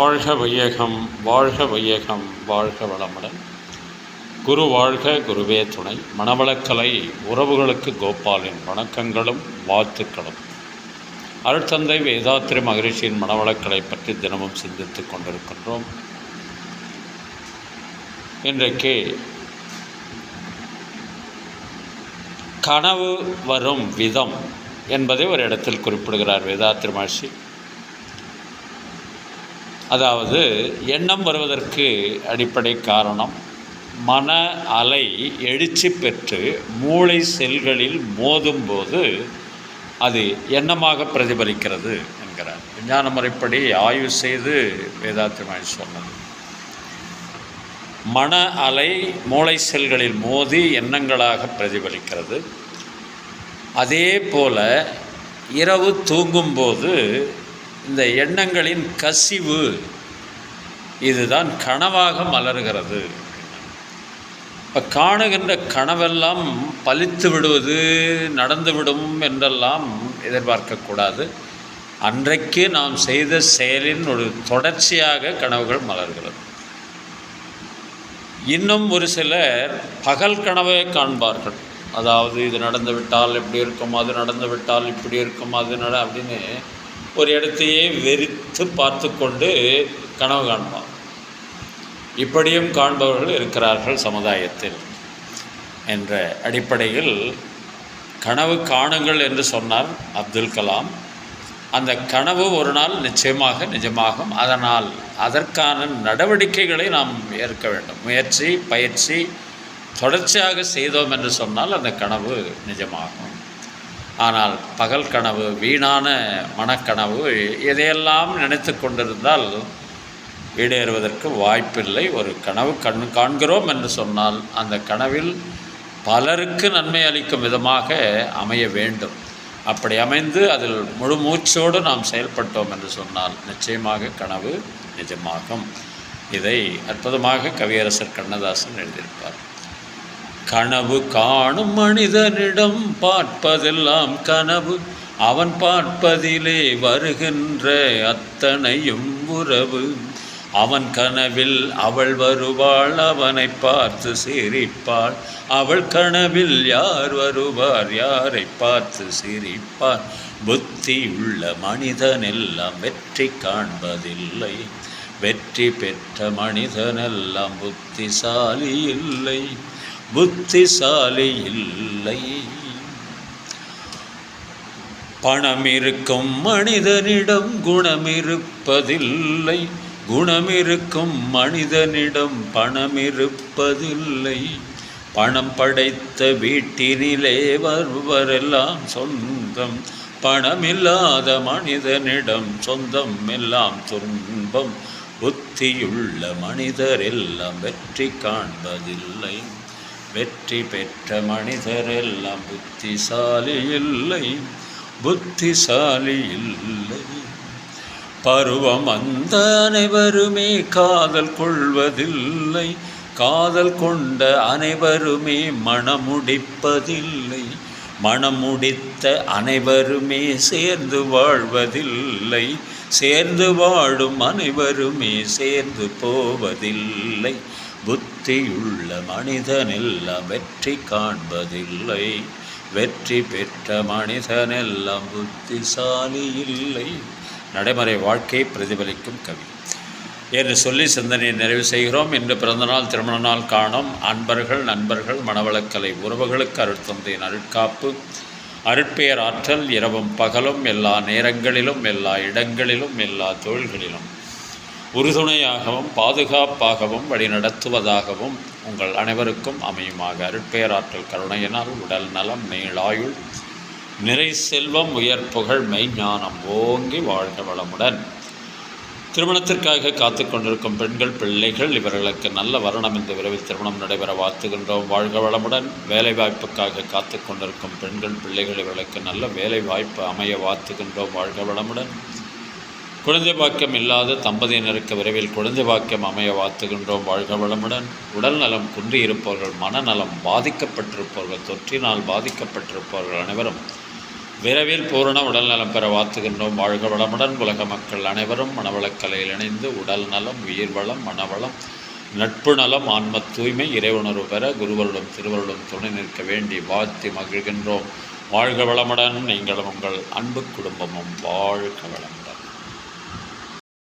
வாழ்க வையகம் வாழ்க வையகம் வாழ்க வளமுடன். குரு வாழ்க குருவே துணை. மணவளக்கலை உறவுகளுக்கு கோபாலின் வணக்கங்களும் வாழ்த்துக்களும். அருட்தந்தை வேதாத்திரி மகரிஷியின் மணவளக்கலை பற்றி தினமும் சிந்தித்துக் கொண்டிருக்கின்றோம். இன்றைக்கு கனவு வரும் விதம் என்பதை ஒரு இடத்தில் குறிப்பிடுகிறார் வேதாத்திரி மகர்ஷி. அதாவது எண்ணம் வருவதற்கு அடிப்படை காரணம் மன அலை எழுச்சி பெற்று மூளை செல்களில் மோதும்போது அது எண்ணமாக பிரதிபலிக்கிறது என்கிறார். விஞ்ஞான முறைப்படி ஆய்வு செய்து வேதாத்திரமாய் சொன்னது. மன அலை மூளை செல்களில் மோதி எண்ணங்களாக பிரதிபலிக்கிறது. அதே போல இரவு தூங்கும்போது இந்த எண்ணங்களின் கசிவு இதுதான் கனவாக மலர்கிறது. இப்போ காணுகின்ற கனவெல்லாம் பலித்து விடுவது நடந்துவிடும் என்றெல்லாம் எதிர்பார்க்கக்கூடாது அன்றைக்கு நாம் செய்த செயலின் ஒரு தொடர்ச்சியாக கனவுகள் மலர்கிறது. இன்னும் ஒரு சிலர் பகல் கனவை காண்பார்கள். அதாவது இது நடந்துவிட்டால் இப்படி இருக்கும் அது நடந்து விட்டால் இப்படி இருக்கும் அது நட அப்படின்னு ஒரு இடத்தையே வெறித்து பார்த்து கொண்டு கனவு காண்பார் இப்படியும் காண்பவர்கள் இருக்கிறார்கள் சமுதாயத்தில் என்ற அடிப்படையில் கனவு காணுங்கள் என்று சொன்னார் அப்துல் கலாம். அந்த கனவு ஒரு நாள் நிச்சயமாக நிஜமாகும். அதனால் அதற்கான நடவடிக்கைகளை நாம் ஏற்க வேண்டும். முயற்சி பயிற்சி தொடர்ச்சியாக செய்தோம் என்று சொன்னால் அந்த கனவு நிஜமாகும். ஆனால் பகல் கனவு வீணான மனக்கனவு எதையெல்லாம் நினைத்து கொண்டிருந்தால் ஈடேறுவதற்கு வாய்ப்பில்லை. ஒரு கனவு கண் காண்கிறோம் என்று சொன்னால் அந்த கனவில் பலருக்கு நன்மை அளிக்கும் விதமாக அமைய வேண்டும். அப்படி அமைந்து அதில் முழு மூச்சோடு நாம் செயல்பட்டோம் என்று சொன்னால் நிச்சயமாக கனவு நிஜமாகும். இதை அற்புதமாக கவியரசர் கண்ணதாசன் எழுதியிருப்பார். கனவு காணும் மனிதனிடம் பார்ப்பதெல்லாம் கனவு. அவன் பார்ப்பதிலே வருகின்ற அத்தனையும் உறவு. அவன் கனவில் அவள் வருவாள் அவனை பார்த்து சிரிப்பாள். அவள் கனவில் யார் வருவார் யாரை பார்த்து சிரிப்பார் புத்தி உள்ள மனிதனெல்லாம் வெற்றி காண்பதில்லை. வெற்றி பெற்ற மனிதனெல்லாம் புத்திசாலி இல்லை. புத்திசாலி இல்லை. பணம் இருக்கும் மனிதனிடம் குணமிருப்பதில்லை. குணமிருக்கும் மனிதனிடம் பணம் இருப்பதில்லை பணம் படைத்த வீட்டினிலே வருவரெல்லாம் சொந்தம். பணமில்லாத மனிதனிடம் சொந்தம் எல்லாம் துன்பம். புத்தியுள்ள மனிதர் எல்லாம் வெற்றி காண்பதில்லை. வெற்றி பெற்ற மனிதரெல்லாம் புத்திசாலி இல்லை புத்திசாலி இல்லை. பருவம் அந்த அனைவருமே காதல் கொள்வதில்லை காதல் கொண்ட அனைவருமே மணமுடிப்பதில்லை மணமுடித்த அனைவருமே சேர்ந்து வாழ்வதில்லை. சேர்ந்து வாழும் அனைவருமே சேர்ந்து போவதில்லை. புத்தியுள்ள மனிதனெல்லாம் வெற்றி காண்பதில்லை. வெற்றி பெற்ற மனிதனெல்லாம் புத்திசாலி இல்லை. நடைமுறை வாழ்க்கை பிரதிபலிக்கும் கவி. என்று சொல்லி சிந்தனையை நிறைவு செய்கிறோம். இன்று பிறந்தநாள் திருமண நாள் காணும் அன்பர்கள் நண்பர்கள் மனவளக்கலை உறவுகளுக்கு அருட்தந்தையின் அருட்காப்பு. அருட்பெயர் ஆற்றல் இரவும் பகலும் எல்லா நேரங்களிலும் எல்லா இடங்களிலும் எல்லா தொழில்களிலும். உறுதுணையாகவும் பாதுகாப்பாகவும் வழிநடத்துவதாகவும் உங்கள் அனைவருக்கும் அமையுமாக. அருட்பெயராற்றல் கருணையினால் உடல் நலம் நீளாயுள் நிறை செல்வம் உயர் புகழ் மெய்ஞானம் ஓங்கி வாழ்க வளமுடன். திருமணத்திற்காக காத்து கொண்டிருக்கும் பெண்கள் பிள்ளைகள் இவர்களுக்கு நல்ல வருணம் இந்த விரைவில் திருமணம் நடைபெற வாழ்த்துகின்றோம். வாழ்க வளமுடன் வேலை வாய்ப்புக்காக காத்து கொண்டிருக்கும் பெண்கள் பிள்ளைகள் இவர்களுக்கு நல்ல வேலை வாய்ப்பு அமைய வாழ்த்துகின்றோம். வாழ்க வளமுடன். குழந்தை பாக்கியம் இல்லாத தம்பதியினருக்கு விரைவில் குழந்தை பாக்கியம் அமைய வாழ்த்துகின்றோம். வாழ்க வளமுடன். உடல் நலம் குன்றியிருப்பவர்கள் மனநலம் பாதிக்கப்பட்டிருப்பவர்கள் தொற்றினால் பாதிக்கப்பட்டிருப்பவர்கள் அனைவரும் விரைவில் பூரண உடல்நலம் பெற வாழ்த்துகின்றோம். வாழ்க வளமுடன். உலக மக்கள் அனைவரும் மனவளக்கலையில் இணைந்து உடல் நலம் உயிர் வளம் மனவளம் நட்பு நலம் ஆன்ம தூய்மை இறைவுணர்வு பெற குருவருடன் திருவருடன் துணை நிற்க வேண்டி வாழ்த்தி மகிழ்கின்றோம். வாழ்க வளமுடன். நீங்களும் உங்கள் அன்பு குடும்பமும் வாழ்க வளம்